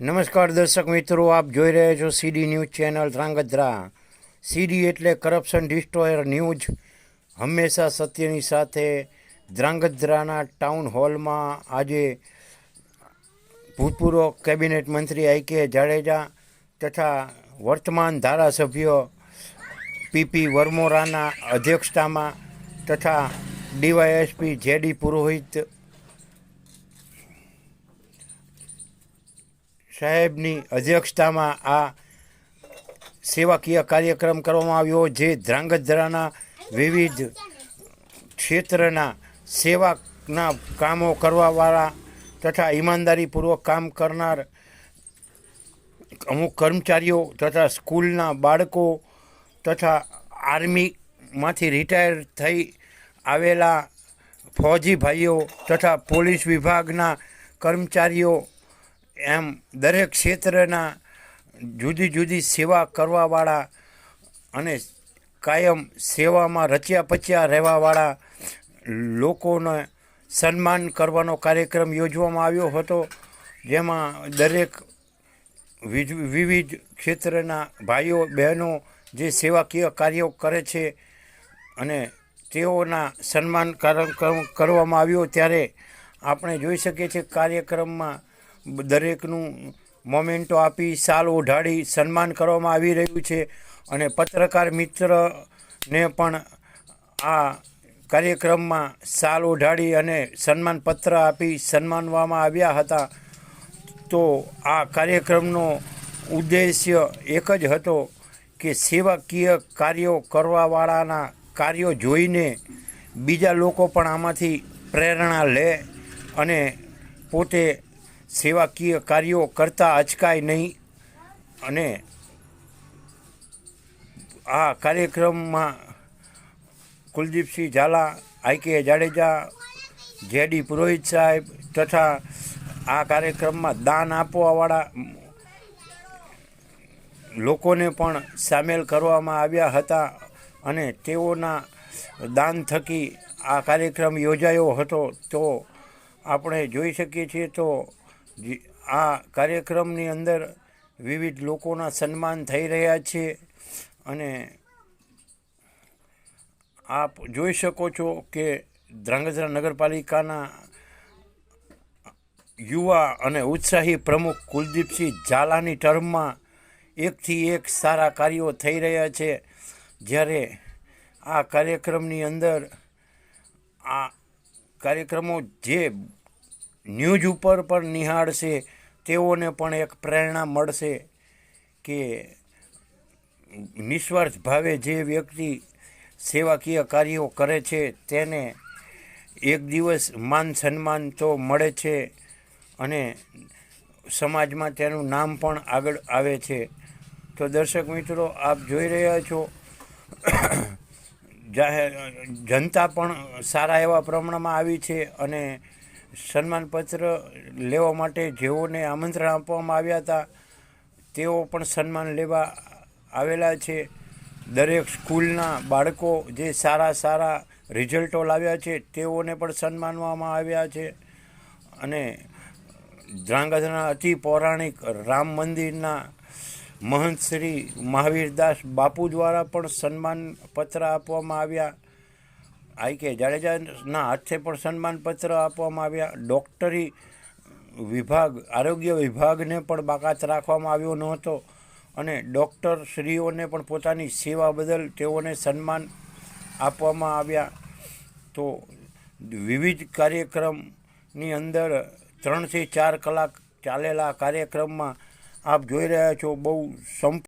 નમસ્કાર દર્શક મિત્રો, આપ જોઈ રહ્યા છો CD news channel Dhrangadhra. CD એટલે કરપ્શન ડિસ્ટ્રોયર ન્યૂઝ. હંમેશા સત્યની સાથે ધ્રાંગધ્રાના ટાઉન હોલમાં આજે ભૂતપૂર્વ કેબિનેટ મંત્રી આઈ કે જાડેજા તથા વર્તમાન ધારાસભ્ય પીપી વર્મોરાના અધ્યક્ષતામાં તથા ડીવાયએસપી જેડી પુરોહિત સાહેબની અધ્યક્ષતામાં આ સેવાકીય કાર્યક્રમ કરવામાં આવ્યો, જે ધ્રાંગધ્રાના વિવિધ ક્ષેત્રના સેવાના કામો કરવાવાળા તથા ઈમાનદારીપૂર્વક કામ કરનાર અમુક કર્મચારીઓ તથા સ્કૂલના બાળકો તથા આર્મીમાંથી રિટાયર થઈ આવેલા ફૌજી ભાઈઓ તથા પોલીસ વિભાગના કર્મચારીઓ એમ દરેક ક્ષેત્રના જુદી જુદી સેવા કરવાવાળા અને કાયમ સેવામાં રચ્યા પચ્યા રહેવાવાળા લોકોને સન્માન કરવાનો કાર્યક્રમ યોજવામાં આવ્યો હતો, જેમાં દરેક વિવિધ ક્ષેત્રના ભાઈઓ, બહેનો જે સેવાકીય કાર્યો કરે છે અને તેઓના સન્માન કરવામાં આવ્યો. ત્યારે આપણે જોઈ શકીએ છીએ કાર્યક્રમમાં દરેકનું મોમેન્ટો આપી, સાલ ઓઢાડી, સન્માન કરવામાં આવી રહ્યું છે અને પત્રકાર મિત્રને પણ આ કાર્યક્રમમાં સાલ ઓઢાડી અને સન્માનપત્ર આપી સન્માનવામાં આવ્યા હતા. તો આ કાર્યક્રમનો ઉદ્દેશ્ય એક જ હતો કે સેવાકીય કાર્યો કરવાવાળાના કાર્યો જોઈને બીજા લોકો પણ આમાંથી પ્રેરણા લે અને પોતે સેવાકીય કાર્યો કરતા અચકાય નહીં. અને આ કાર્યક્રમમાં કુલદીપસિંહ ઝાલા, આઈ કે જાડેજા, જેડી પુરોહિત સાહેબ તથા આ કાર્યક્રમમાં દાન આપવાવાળા લોકોને પણ સામેલ કરવામાં આવ્યા હતા અને તેઓના દાન થકી આ કાર્યક્રમ યોજાયો હતો. તો આપણે જોઈ શકીએ છીએ તો આ કાર્યક્રમની અંદર વિવિધ લોકોના સન્માન થઈ રહ્યા છે અને આપ જોઈ શકો છો કે ધ્રાંગધ્રા નગરપાલિકાના યુવા અને ઉત્સાહી પ્રમુખ કુલદીપસિંહ ઝાલાની ટર્મમાં એકથી એક સારા કાર્યો થઈ રહ્યા છે. જ્યારે આ કાર્યક્રમની અંદર આ કાર્યક્રમો જે ન્યૂઝ ઉપર પણ નિહાળશે, તેઓને પણ એક પ્રેરણા મળશે કે નિસ્વાર્થ ભાવે જે વ્યક્તિ સેવાકીય કાર્યો કરે છે તેને એક દિવસ માન સન્માન તો મળે છે અને સમાજમાં તેનું નામ પણ આગળ આવે છે. તો દર્શક મિત્રો, આપ જોઈ રહ્યા છો, જાહેર જનતા પણ સારા એવા પ્રમાણમાં આવી છે અને સન્માનપત્ર લેવા માટે જેઓને આમંત્રણ આપવામાં આવ્યા હતા, તેઓ પણ સન્માન લેવા આવેલા છે. દરેક સ્કૂલના બાળકો જે સારા સારા રિઝલ્ટો લાવ્યા છે, તેઓને પણ સન્માનવામાં આવ્યા છે. અને દ્રાંગધના અતિ પૌરાણિક રામ મંદિરના મહંત શ્રી મહાવીરદાસ બાપુ દ્વારા પણ સન્માન પત્ર આપવામાં આવ્યા. આઈ કે જાડેજાના હાથે પણ સન્માનપત્ર આપવામાં આવ્યા. ડૉક્ટરી વિભાગ, આરોગ્ય વિભાગને પણ બાકાત રાખવામાં આવ્યો નહોતો અને ડૉક્ટર શ્રીઓને પણ પોતાની સેવા બદલ તેઓને સન્માન આપવામાં આવ્યા. તો વિવિધ કાર્યક્રમની અંદર ત્રણથી ચાર કલાક ચાલેલા કાર્યક્રમમાં આપ જોઈ રહ્યા છો બહુ સંપ